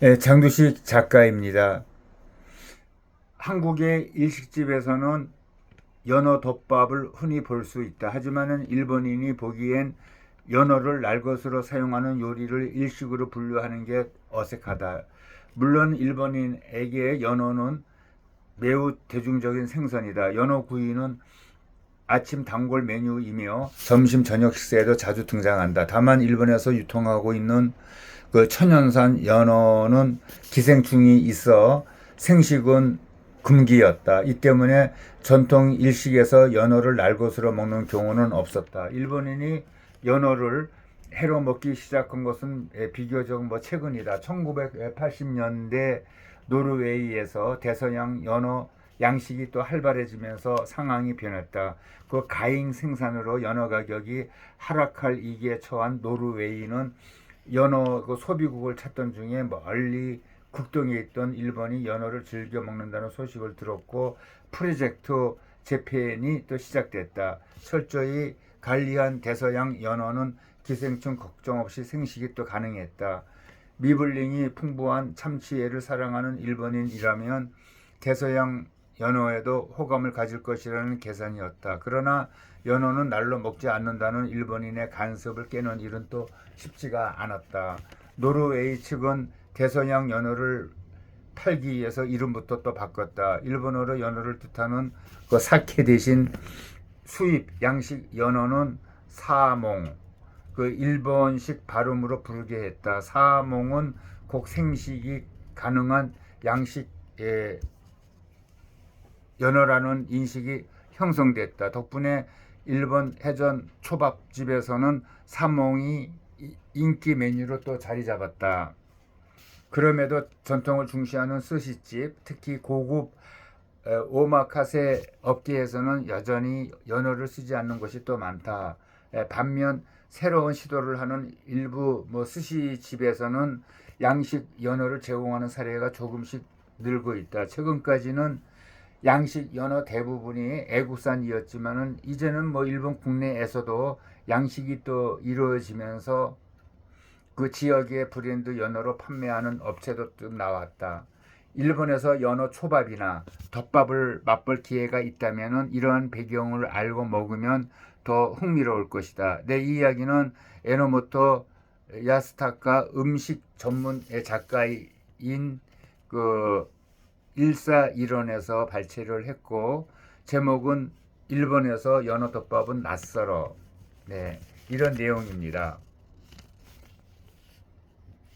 네, 장두식 작가입니다. 한국의 일식집에서는 연어 덮밥을 흔히 볼 수 있다. 하지만은 일본인이 보기엔 연어를 날것으로 사용하는 요리를 일식으로 분류하는 게 어색하다. 물론 일본인에게 연어는 매우 대중적인 생선이다. 연어 구이는 아침 단골 메뉴이며 점심 저녁 식사에도 자주 등장한다. 다만 일본에서 유통하고 있는 그 천연산 연어는 기생충이 있어 생식은 금기였다. 이 때문에 전통 일식에서 연어를 날것으로 먹는 경우는 없었다. 일본인이 연어를 해로 먹기 시작한 것은 예, 비교적 뭐 최근이다. 1980년대 노르웨이에서 대서양 연어 양식이 또 활발해지면서 상황이 변했다. 그 가잉 생산으로 연어 가격이 하락할 위기에 처한 노르웨이는 연어 그 소비국을 찾던 중에 멀리 국동에 있던 일본이 연어를 즐겨 먹는다는 소식을 들었고 프로젝트 재팬이 또 시작됐다. 철저히 관리한 대서양 연어는 기생충 걱정 없이 생식이 또 가능했다. 미블링이 풍부한 참치애를 사랑하는 일본인이라면 대서양 연어에도 호감을 가질 것이라는 계산이었다. 그러나 연어는 날로 먹지 않는다는 일본인의 간섭을 깨는 일은 또 쉽지가 않았다. 노르웨이 측은 대서양 연어를 팔기 위해서 이름부터 또 바꿨다. 일본어로 연어를 뜻하는 그 사케 대신 수입 양식 연어는 사몽 그 일본식 발음으로 부르게 했다. 사몽은 곡 생식이 가능한 양식의 연어라는 인식이 형성됐다. 덕분에 일본 해전 초밥집에서는 사몽이 인기 메뉴로 또 자리 잡았다. 그럼에도 전통을 중시하는 스시집, 특히 고급 에, 오마카세 업계에서는 여전히 연어를 쓰지 않는 것이 또 많다. 에, 반면 새로운 시도를 하는 일부 뭐 스시집에서는 양식 연어를 제공하는 사례가 조금씩 늘고 있다. 최근까지는 양식 연어 대부분이 애국산이었지만은 이제는 뭐 일본 국내에서도 양식이 또 이루어지면서 그 지역의 브랜드 연어로 판매하는 업체도 좀 나왔다. 일본에서 연어 초밥이나 덮밥을 맛볼 기회가 있다면은 이러한 배경을 알고 먹으면 더 흥미로울 것이다. 내 이야기는 에노모토 야스타카 음식 전문의 작가인 그 일사일원에서 발췌를 했고 제목은 일본에서 연어 덮밥은 낯설어. 네, 이런 내용입니다.